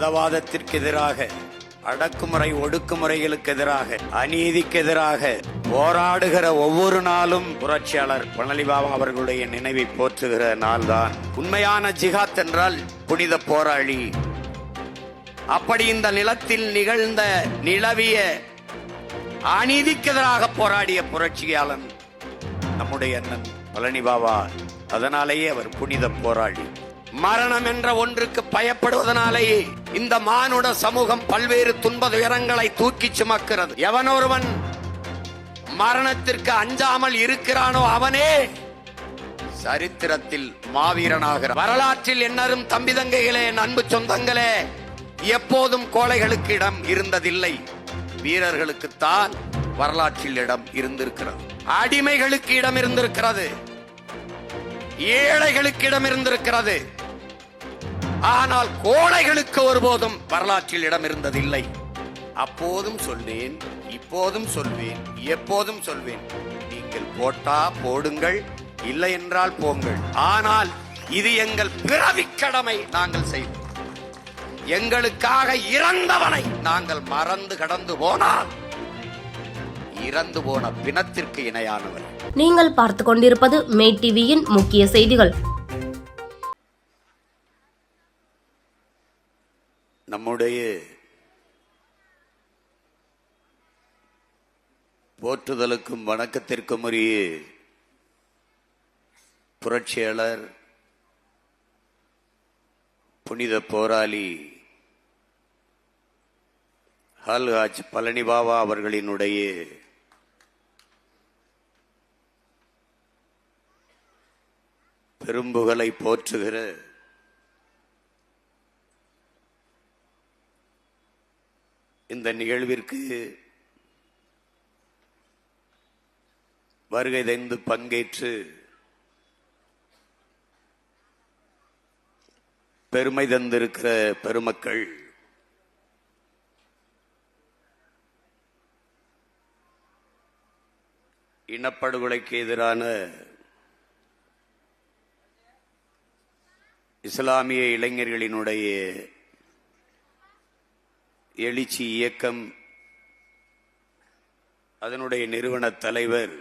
மதவாதத்திற்கு எதிராக அடக்குமுறை ஒடுக்குமுறைகளுக்கு எதிராக அநீதிக்கு எதிராக போராடுகிற ஒவ்வொரு நாளும் புரட்சியாளர் பழனிபாபா அவர்களுடைய நினைவை போற்றுகிற நாள்தான். உண்மையான ஜிகாத் என்றால் புனித போராளி. அப்படி இந்த நிலத்தில் நிகழ்ந்த நிலவிய அநீதிக்கு எதிராக போராடிய புரட்சியாளன் நம்முடைய அண்ணன் பழனிபாபா. அதனாலேயே அவர் புனித போராளி. மரணம் என்ற ஒன்றுக்கு பயப்படுவதனாலேயே இந்த மானுட சமூகம் பல்வேறு துன்ப துயரங்களை தூக்கி சுமக்கிறது. எவனொருவன் மரணத்திற்கு அஞ்சாமல் இருக்கிறானோ அவனே சரித்திரத்தில் மாவீரனாகிறார் வரலாற்றில் என்னரும் தம்பி தங்கைகளே அன்பு சொந்தங்களே எப்போதும் கோழைகளுக்கு இடம் இருந்ததில்லை. வீரர்களுக்குத்தான் வரலாற்றில் இடம் இருந்திருக்கிறது. அடிமைகளுக்கு இடம் இருந்திருக்கிறது. ஏழைகளுக்கு இடம் இருந்திருக்கிறது. ஆனால் கோழைகளுக்கு ஒருபோதும் வரலாற்றில் இடம் இருந்ததில்லை அப்போதும் சொல்வேன் இப்போதும் சொல்வேன் எப்போதும் சொல்வேன். நீங்கள் போட்டா போடுங்கள் இல்லை என்றால் போங்கள். ஆனால் இது எங்கள் பிறவி கடமை நாங்கள் செய்வோம் எங்களுக்காக இறந்தவனை நாங்கள் மறந்து கடந்து போனால் இறந்து போன பிணத்திற்கு இணையானவர். நீங்கள் பார்த்து கொண்டிருப்பது மே டிவியின் முக்கிய செய்திகள். நம்முடைய போற்றுதலுக்கும் வணக்கத்திற்கும் உரிய புரட்சியாளர் புனித போராளி ஹல்ஹாஜ் பழனிபாபா அவர்களினுடைய பெரும்புகளை போற்றுகிற இந்த நிகழ்விற்கு வருகை தந்து பங்கேற்று பெருமை தந்திருக்கிற பெருமக்கள் இனப்படுகொலைக்கு எதிரான இஸ்லாமிய இளைஞர்களினுடைய எழுச்சி இயக்கம் அதனுடைய நிறுவன தலைவர்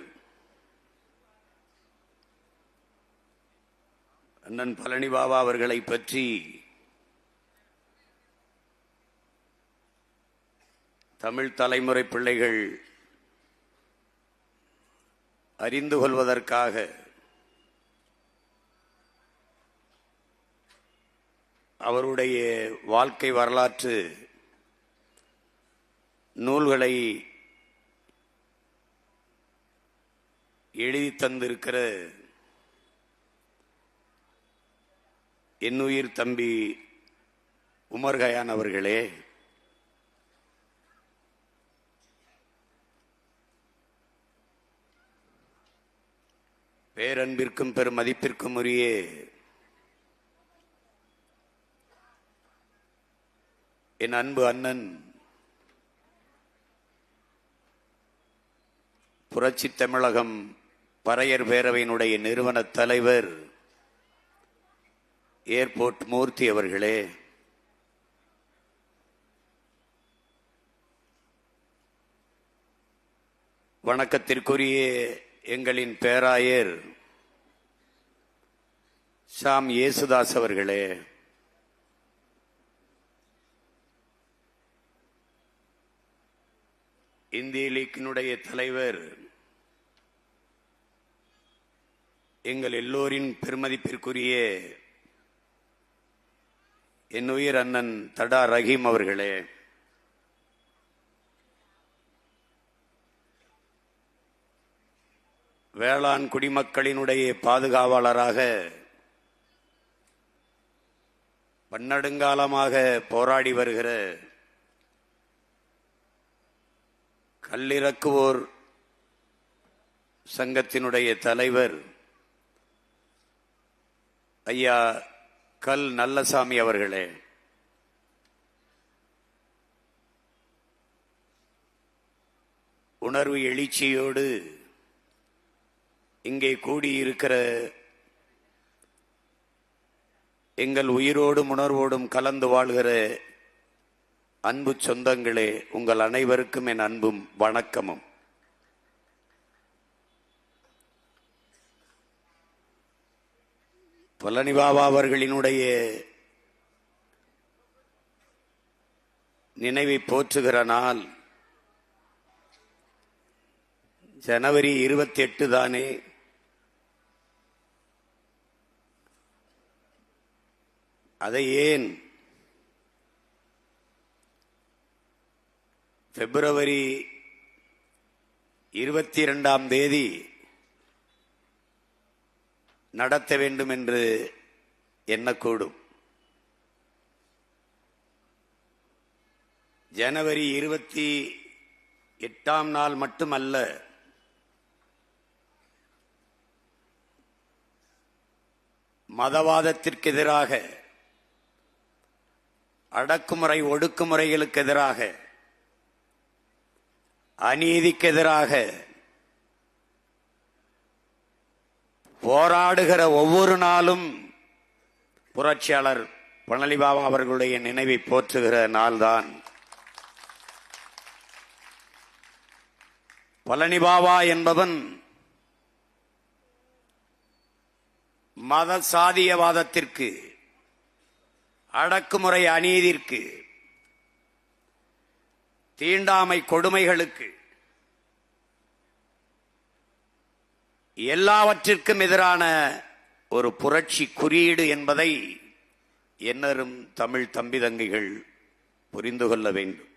அண்ணன் பழனி பாபா அவர்களை பற்றி தமிழ் தலைமுறை பிள்ளைகள் அறிந்து கொள்வதற்காக அவருடைய வாழ்க்கை வரலாற்று நூல்களை எழுதி தந்திருக்கிற என்னுயிர் தம்பி உமர்கயான் அவர்களே பேரன்பிற்கும் பெரும் மதிப்பிற்கும் உரிய என் அன்பு அண்ணன் புரட்சி தமிழகம் பறையர் பேரவையினுடைய நிறுவன தலைவர் ஏர்போர்ட் மூர்த்தி அவர்களே வணக்கத்திற்குரிய எங்களின் பேராயர் சாம் இயேசுதாஸ் அவர்களே இந்திய லீக்கினுடைய தலைவர் எங்கள் எல்லோரின் பெருமதிப்பிற்குரிய என் உயிர் அண்ணன் தடா ரஹீம் அவர்களே வேளாண் குடிமக்களினுடைய பாதுகாவலராக பன்னெடுங்காலமாக போராடி வருகிற கல்லிறக்குவோர் சங்கத்தினுடைய தலைவர் ஐயா கல் நல்லசாமி அவர்களே. உணர்வு எழுச்சியோடு இங்கே கூடியிருக்கிற எங்கள் உயிரோடும் உணர்வோடும் கலந்து வாழ்கிற அன்பு சொந்தங்களே உங்கள் அனைவருக்கும் என் அன்பும் வணக்கமும். பழனி பாபா அவர்களினுடைய நினைவை போற்றுகிற நாள் ஜனவரி இருபத்தி எட்டு தானே? அதை ஏன் பிப்ரவரி இருபத்தி இரண்டாம் தேதி நடத்த வேண்டும் என்று எண்ணக்கூடும். ஜனவரி இருபத்தி எட்டாம் நாள் மட்டுமல்ல மதவாதத்திற்கு எதிராக அடக்குமுறை ஒடுக்குமுறைகளுக்கு எதிராக அநீதிக்கு எதிராக போராடுகிற ஒவ்வொரு நாளும் புரட்சியாளர் பழனிபாபா அவர்களுடைய நினைவை போற்றுகிற நாள்தான். பழனிபாபா என்பவன் மத சாதியவாதத்திற்கு அடக்குமுறை அநீதிற்கு தீண்டாமை கொடுமைகளுக்கு எல்லாவற்றிற்கும் எதிரான ஒரு புரட்சி குறியீடு என்பதை என்னரும் தமிழ் தம்பி தங்கைகள் புரிந்து கொள்ள வேண்டும்.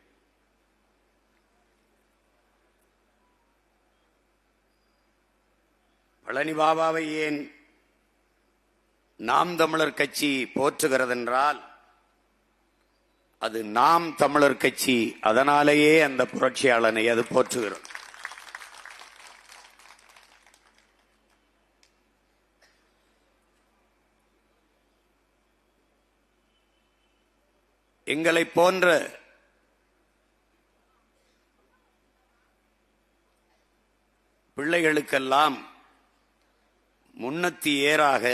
பழனி பாபாவை ஏன் நாம் தமிழர் கட்சி போற்றுகிறதென்றால் அது நாம் தமிழர் கட்சி அதனாலேயே அந்த புரட்சியாளனை அது போற்றுகிறது. எங்களை போன்ற பிள்ளைகளுக்கெல்லாம் முன்னத்தி ஏறாக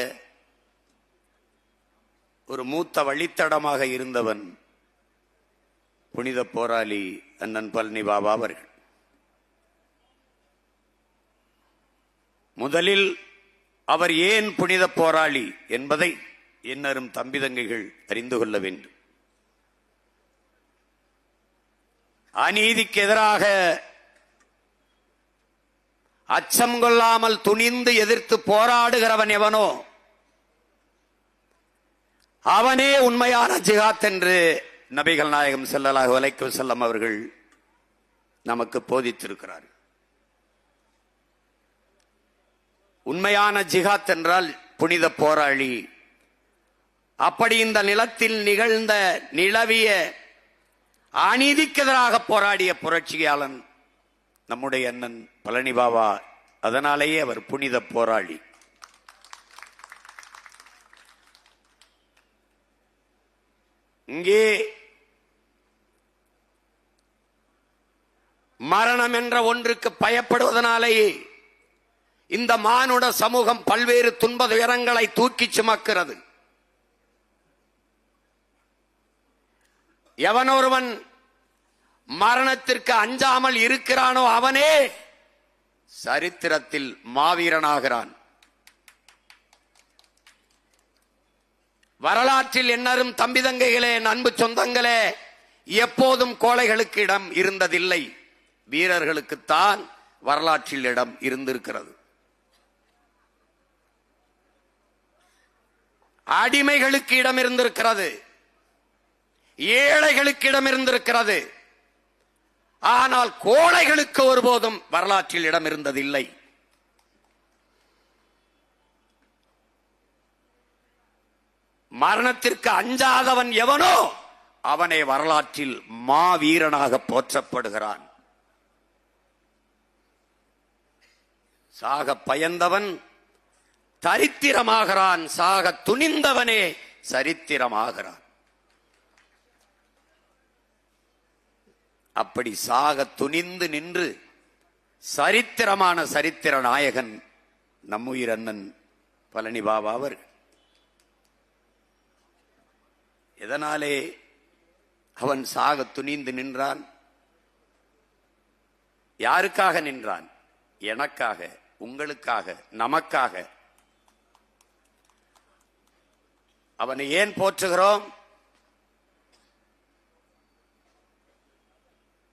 ஒரு மூத்த வழித்தடமாக இருந்தவன் புனித போராளி அண்ணன் பழனி பாபா அவர்கள். முதலில் அவர் ஏன் புனித போராளி என்பதை என்னரும் தம்பிதங்கைகள் அறிந்து கொள்ள வேண்டும். அநீதிக்கு எதிராக அச்சம் கொள்ளாமல் துணிந்து எதிர்த்து போராடுகிறவன் எவனோ அவனே உண்மையான ஜிகாத் என்று நபிகள் நாயகம் செல்லலாக வலைக்கு செல்லம் அவர்கள் நமக்கு போதித்திருக்கிறார் உண்மையான ஜிகாத் என்றால் புனித போராளி. அப்படி இந்த நிலத்தில் நிகழ்ந்த நிலவிய அநீதிக்கு எதிராக போராடிய புரட்சியாளன் நம்முடைய அண்ணன் பழனி பாபா. அதனாலேயே அவர் புனித போராளி. இங்கே மரணம் என்ற ஒன்றுக்கு பயப்படுவதனாலேயே இந்த மானுட சமூகம் பல்வேறு துன்ப துயரங்களை தூக்கி சுமக்கிறது. எவனொருவன் மரணத்திற்கு அஞ்சாமல் இருக்கிறானோ அவனே சரித்திரத்தில் மாவீரனாகிறான். வரலாற்றில் என்னரும் தம்பிதங்கைகளே அன்பு சொந்தங்களே எப்போதும் கோழைகளுக்கு இடம் இருந்ததில்லை. வீரர்களுக்குத்தான் வரலாற்றில் இடம் இருந்திருக்கிறது. அடிமைகளுக்கு இடம் இருந்திருக்கிறது. ஏழைகளுக்கு இடம் இருந்திருக்கிறது ஆனால் கோழைகளுக்கு ஒருபோதும் வரலாற்றில் இடம் இருந்ததில்லை மரணத்திற்கு அஞ்சாதவன் எவனோ அவனை வரலாற்றில் மாவீரனாக போற்றப்படுகிறான். சாக பயந்தவன் தரித்திரமாகிறான் சாக துணிந்தவனே சரித்திரமாகிறான். அப்படி சாக துணிந்து நின்று சரித்திரமான சரித்திர நாயகன் நம்முயிர் அண்ணன் பழனி பாபா அவர். எதனாலே அவன் சாக துணிந்து நின்றான்? யாருக்காக நின்றான்? எனக்காக உங்களுக்காக நமக்காக. அவனை ஏன் போற்றுகிறோம்?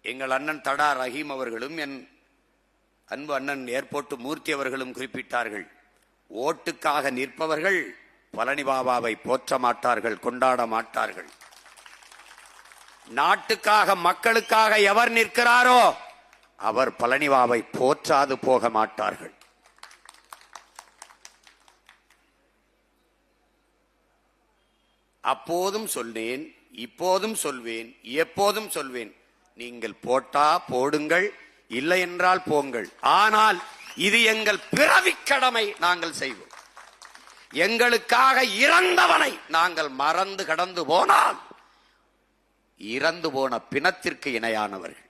எங்கள் அண்ணன் தடா ரஹீம் அவர்களும் என் அன்பு அண்ணன் ஏர்போர்ட் மூர்த்தி அவர்களும் குறிப்பிட்டார்கள் ஓட்டுக்காக நிற்பவர்கள் பழனி பாபாவை போற்ற மாட்டார்கள் கொண்டாட மாட்டார்கள். நாட்டுக்காக மக்களுக்காக எவர் நிற்கிறாரோ அவர் பழனிவாவை போற்றாது போக மாட்டார்கள். அப்போதும் சொன்னேன் இப்போதும் சொல்வேன் எப்போதும் சொல்வேன் நீங்கள் போட்டா போடுங்கள் இல்லை என்றால் போங்கள். ஆனால் இது எங்கள் பிறவி கடமை நாங்கள் செய்வோம். எங்களுக்காக இறந்தவனை நாங்கள் மறந்து கடந்து போனால் இறந்து போன பிணத்திற்கு இணையானவர்கள்.